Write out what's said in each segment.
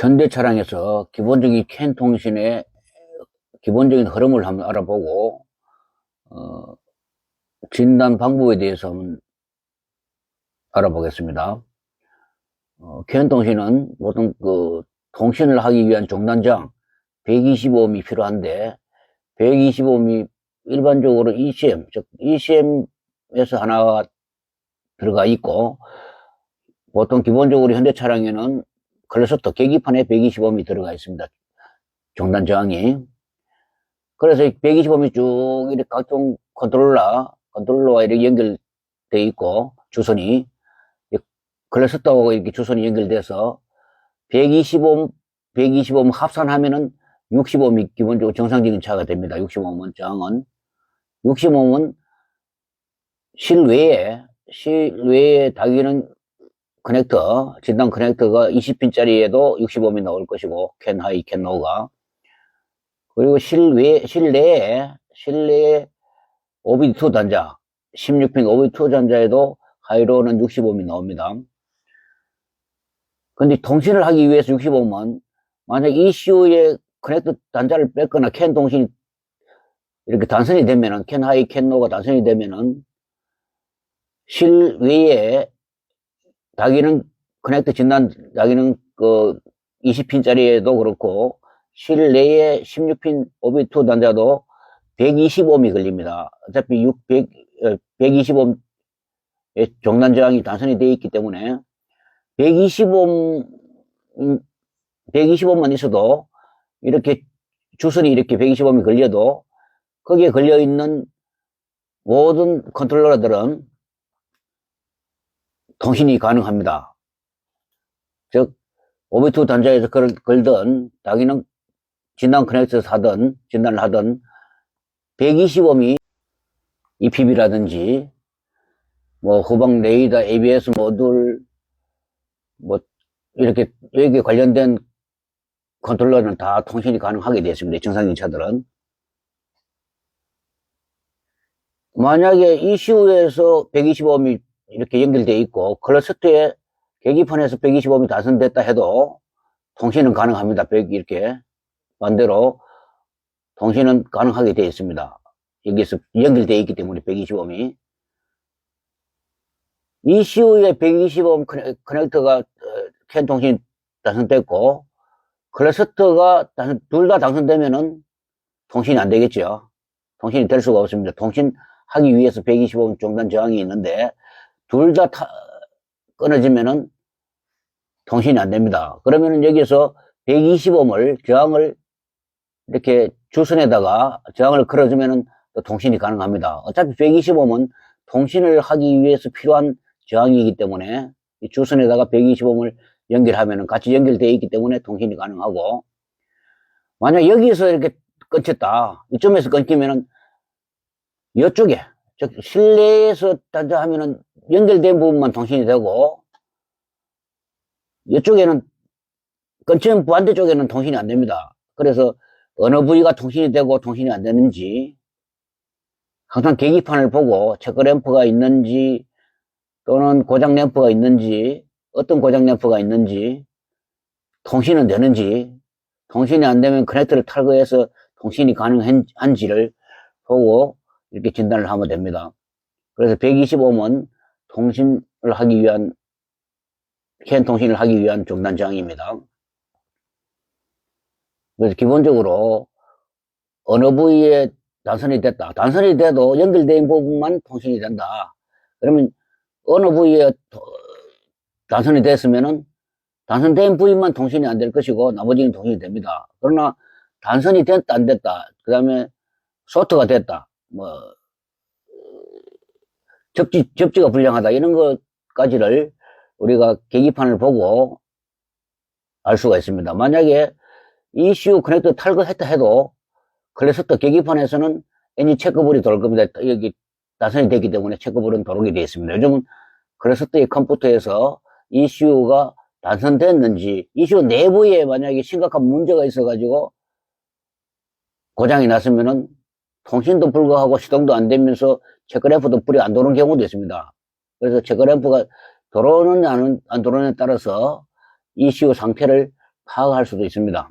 현대 차량에서 기본적인 캔 통신의 기본적인 흐름을 한번 알아보고 어, 진단 방법에 대해서 한번 알아보겠습니다. 어, 캔 통신은 보통 그 통신을 하기 위한 종단장 125ohm이 필요한데 125ohm이 일반적으로 ECM 즉 ECM에서 하나가 들어가 있고 보통 기본적으로 현대 차량에는 클래스터 계기판에 125ohm이 들어가 있습니다. 종단 저항이. 그래서 125ohm이 쭉 이렇게 각종 컨트롤러, 컨트롤러와 이렇게 연결돼 있고 주선이 클래스터하고 이렇게 주선이 연결돼서 125ohm, 125ohm 합산하면은 65ohm이 기본적으로 정상적인 차가 됩니다. 65ohm은 저항은. 65ohm은 실외에, 실외에 다기는 커넥터, 진단 커넥터가 20핀짜리에도 65ohm이 나올 것이고, 캔 하이, 캔 로우가. 그리고 실외, 실내에, 실내에 OBD2 단자, 16핀 OBD2 단자에도 하이로는 65ohm이 나옵니다. 근데 통신을 하기 위해서 65ohm은 만약 ECU에 커넥터 단자를 뺐거나 캔 통신이 이렇게 단선이 되면은, 캔 하이, 캔 로우가 단선이 되면은 실외에 자기는 커넥터 진단, 자기는 그 20핀짜리에도 그렇고 실내에 16핀 OB2 단자도 125ohm이 걸립니다. 어차피 600, 125ohm 종단 저항이 단선이 되어 있기 때문에 125ohm, 125ohm만 있어도 이렇게 주선이 이렇게 125ohm이 걸려도 거기에 걸려 있는 모든 컨트롤러들은 통신이 가능합니다. 즉, OB2 단자에서 걸, 걸든, 자기는 진단 커넥터 사든, 진단을 하든, 125ohm이 EPB라든지, 뭐, 후방 레이더, ABS 모듈, 뭐, 이렇게, 여기에 관련된 컨트롤러는 다 통신이 가능하게 되어 있습니다. 정상적인 차들은. 만약에 ECU에서 125ohm 이 이렇게 연결되어 있고 클러스터에 계기판에서 125ohm이 다선됐다 해도 통신은 가능합니다. 100 이렇게 반대로 통신은 가능하게 되어 있습니다. 여기서 연결되어 있기 때문에 125ohm이 ECU에 125ohm 커넥터가 캔 통신 다선됐고 클러스터가 둘 다 당선되면은 통신이 안 되겠죠. 통신이 될 수가 없습니다. 통신하기 위해서 125ohm 종단 저항이 있는데 둘 다 끊어지면은 통신이 안 됩니다. 그러면은 여기서 120ohm을 저항을 이렇게 주선에다가 저항을 걸어주면은 또 통신이 가능합니다. 어차피 120ohm은 통신을 하기 위해서 필요한 저항이기 때문에 이 주선에다가 120ohm을 연결하면은 같이 연결되어 있기 때문에 통신이 가능하고 만약 여기서 이렇게 끊쳤다 이쯤에서 끊기면은 이쪽에 즉 실내에서 단자 하면은 연결된 부분만 통신이 되고 이쪽에는 끊친 반대쪽에는 통신이 안 됩니다. 그래서 어느 부위가 통신이 되고 통신이 안 되는지 항상 계기판을 보고 체크 램프가 있는지 또는 고장 램프가 있는지 어떤 고장 램프가 있는지 통신은 되는지 통신이 안 되면 커넥터를 탈거해서 통신이 가능한지를 보고 이렇게 진단을 하면 됩니다. 그래서 125ohm은 통신을 하기 위한 캔 통신을 하기 위한 종단 저항입니다. 그래서 기본적으로 어느 부위에 단선이 됐다. 단선이 돼도 연결된 부분만 통신이 된다. 그러면 어느 부위에 단선이 됐으면은 단선된 부위만 통신이 안 될 것이고 나머지는 통신이 됩니다. 그러나 단선이 됐다 안 됐다. 그 다음에 소트가 됐다. 뭐 접지, 접지가 불량하다. 이런 것까지를 우리가 계기판을 보고 알 수가 있습니다. 만약에 ECU 커넥터 탈거했다 해도 클래스터 계기판에서는 엔진 체크볼이 돌 겁니다. 여기 나선이 되기 때문에 체크볼은 도록이 되어 있습니다. 요즘은 클래스터의 컴퓨터에서 ECU가 단선됐는지 ECU 내부에 만약에 심각한 문제가 있어가지고 고장이 났으면은 통신도 불가하고 시동도 안 되면서 체크램프도 불이 안 도는 경우도 있습니다. 그래서 체크램프가 들어오느냐 안, 안 들어오느냐에 따라서 ECU 상태를 파악할 수도 있습니다.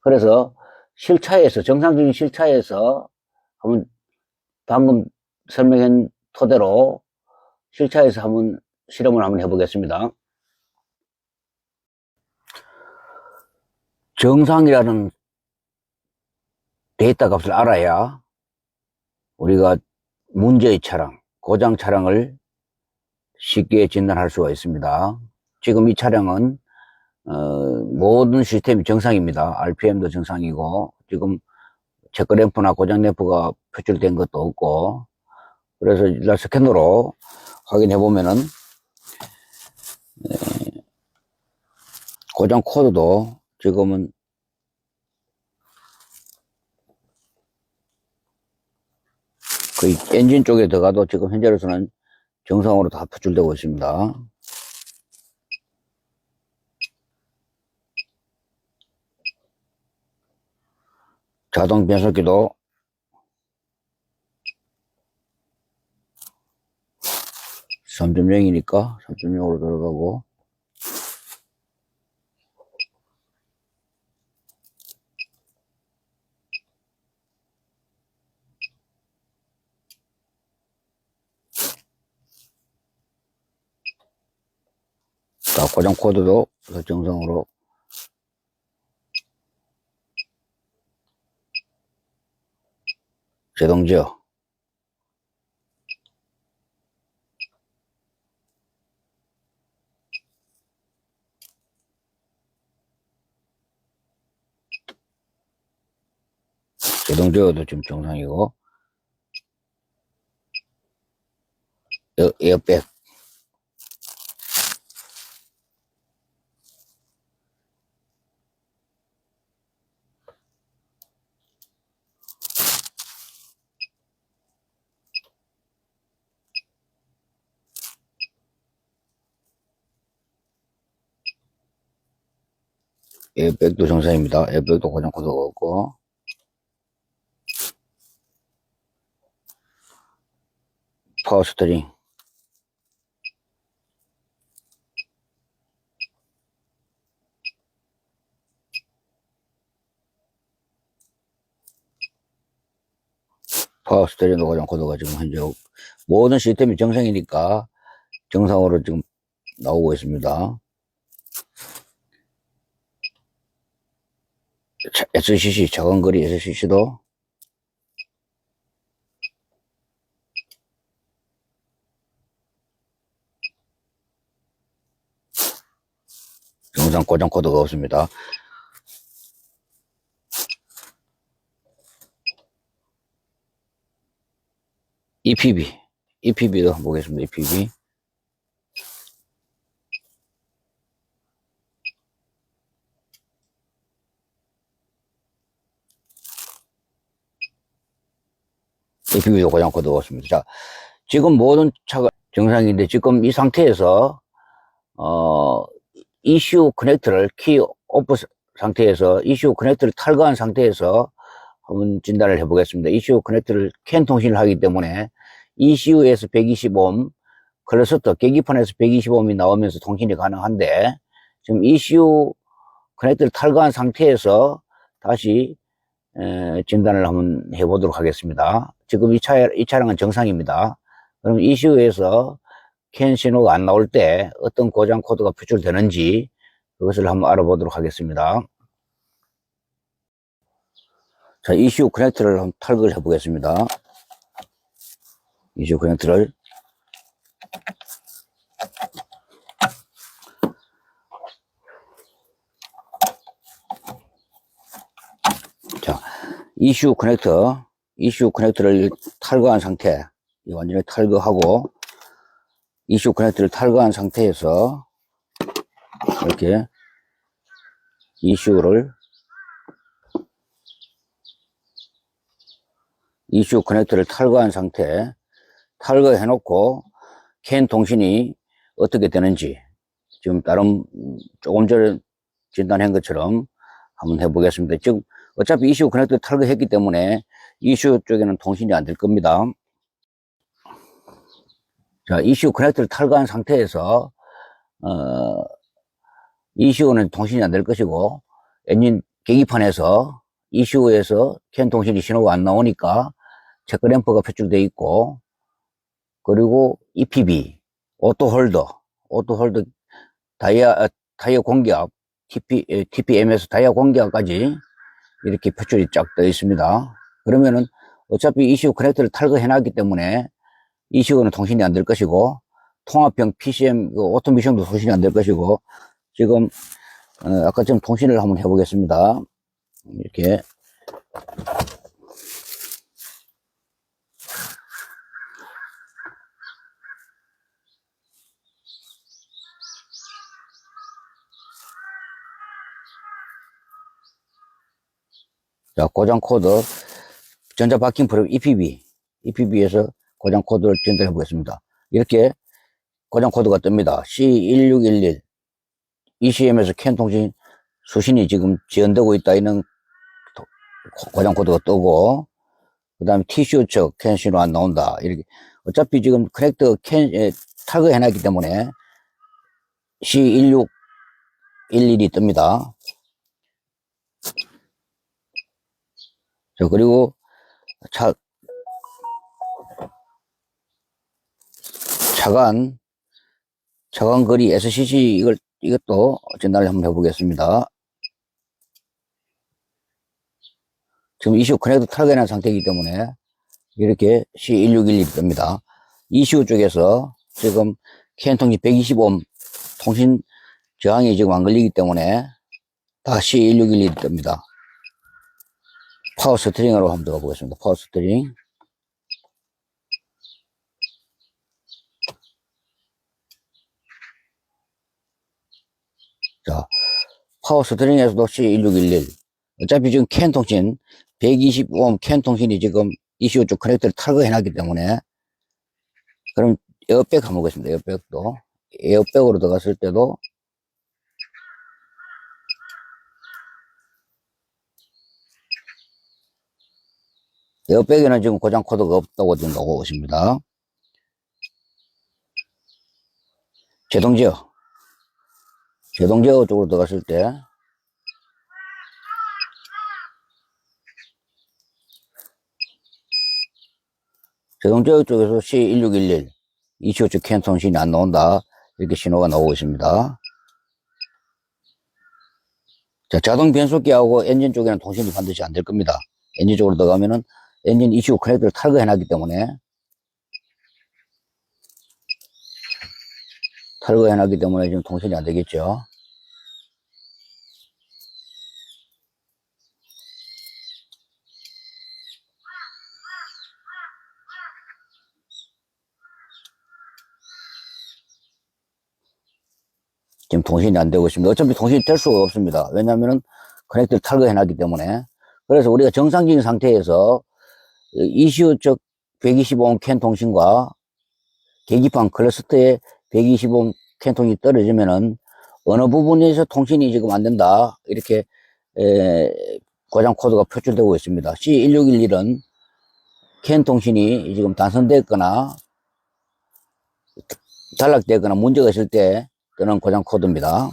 그래서 실차에서, 정상적인 실차에서 한번 방금 설명한 토대로 실차에서 한번 실험을 한번 해보겠습니다. 정상이라는 데이터 값을 알아야 우리가 문제의 차량, 고장 차량을 쉽게 진단할 수가 있습니다. 지금 이 차량은 어, 모든 시스템이 정상입니다. RPM도 정상이고 지금 체크 램프나 고장 램프가 표출된 것도 없고 그래서 일단 스캐너로 확인해 보면은 에, 고장 코드도 지금은 거의 엔진 쪽에 들어가도 지금 현재로서는 정상으로 다 표출되고 있습니다. 자동 변속기도 삼 3.0이니까 3.0으로 들어가고 자, 고장 코드도 정상으로 제동지요. 제동지어도 지금 정상이고, 에- 에어백. 에어백도 정상입니다. 에어백도 고장 코드가 없고, 파워 스트링. 파워 스트링도 고장 코드가 지금 현재 없- 모든 시스템이 정상이니까 정상으로 지금 나오고 있습니다. 차- SCC, 작은 거리 SCC도 정상 고장 코드가 없습니다. EPB, EPB도 보겠습니다. EPB. EPB도 고장 없습니다. 자, 지금 모든 차가 정상인데 지금 이 상태에서 어 이슈 커넥터를 키 오프 상태에서 이슈 커넥터를 탈거한 상태에서 한번 진단을 해보겠습니다. 이슈 커넥터를 캔 통신을 하기 때문에 ECU에서 120옴, 클러스터 계기판에서 120옴이 나오면서 통신이 가능한데 지금 ECU 커넥터를 탈거한 상태에서 다시 에, 진단을 한번 해보도록 하겠습니다. 지금 이 차, 이 차량은 정상입니다. 그럼 ECU에서 캔 신호가 안 나올 때 어떤 고장 코드가 표출되는지 그것을 한번 알아보도록 하겠습니다. 자, 이슈 커넥터를 한번 탈거를 해보겠습니다. 이슈 커넥터를 자, 이슈 커넥터, 이슈 커넥터를 탈거한 상태, 이 완전히 탈거하고 이슈 커넥터를 탈거한 상태에서 이렇게 이슈를 이슈 커넥터를 탈거한 상태 탈거해 놓고 캔 통신이 어떻게 되는지 지금 다른 음, 조금 전에 진단한 것처럼 한번 해보겠습니다. 지금 어차피 이슈 커넥터 탈거했기 때문에 이슈 쪽에는 통신이 안 될 겁니다. 자, 이슈 커넥터를 탈거한 상태에서, 어, ECU는 통신이 안 될 것이고, 엔진 계기판에서 ECU에서 캔 통신이 신호가 안 나오니까 체크 램프가 표출되어 있고, 그리고 EPB, 오토 홀더, 오토 홀더 다이아, 아, 타이어 공기압, TP, 에, TPM에서 다이아 공기압까지 이렇게 표출이 쫙 되어 있습니다. 그러면은 어차피 ECU 커넥터를 탈거해놨기 때문에 ECU는 통신이 안 될 것이고, 통합형 PCM, 그 오토미션도 통신이 안 될 것이고, 지금, 어, 아까 좀 통신을 한번 해보겠습니다. 이렇게. 자, 고장 코드, 전자 바킹 프로그램 EPB, EPB에서 고장 코드를 전달해 보겠습니다. 이렇게 고장 코드가 뜹니다. C1611, ECM에서 캔 통신 수신이 지금 지연되고 있다. 이런 도- 고장 코드가 뜨고, 그 다음에 TCU 측캔 신호 안 나온다. 이렇게. 어차피 지금 커넥터 캔, 에, 탈거 해 놨기 때문에 C1611이 뜹니다. 그리고 차, 차간, 차간 거리 SCC 이걸, 이것도 전달을 한번 해보겠습니다. 지금 이슈 커넥터 탈거해놓은 상태이기 때문에 이렇게 C1611이 뜹니다. 이슈 쪽에서 지금 캔통지 125옴 통신 저항이 지금 안 걸리기 때문에 다 C1611이 뜹니다. 파워 스트링으로 한번 들어가 보겠습니다. 파워 스트링. 자, 파워 스트링에서도 C1611. 어차피 지금 캔 통신, 125옴 캔 통신이 지금 이슈 쪽 커넥터를 탈거해놨기 때문에, 그럼 에어백 한번 보겠습니다. 에어백도. 에어백으로 들어갔을 때도 에어백에는 지금 고장 코드가 없다고 지금 나오고 있습니다. 제동 제어. 제동 제어 쪽으로 들어갔을 때, 제동 제어 쪽에서 C1611, 이슈 쪽캔 통신이 안 나온다. 이렇게 신호가 나오고 있습니다. 자, 자동 변속기하고 엔진 쪽에는 통신이 반드시 안 될 겁니다. 엔진 쪽으로 들어가면은 엔진 이슈 커넥터를 탈거해 놨기 때문에 탈거해 놨기 때문에 지금 통신이 안 되겠죠. 지금 통신이 안 되고 있습니다. 어차피 통신이 될 수가 없습니다. 왜냐하면 커넥터를 탈거해 놨기 때문에. 그래서 우리가 정상적인 상태에서 이슈 쪽 125옴 캔 통신과 계기판 클러스터에 125옴 캔 통신이 떨어지면은 어느 부분에서 통신이 지금 안 된다. 이렇게 에, 고장 코드가 표출되고 있습니다. C1611은 캔 통신이 지금 단선됐거나 단락되거나 문제가 있을 때 뜨는 고장 코드입니다.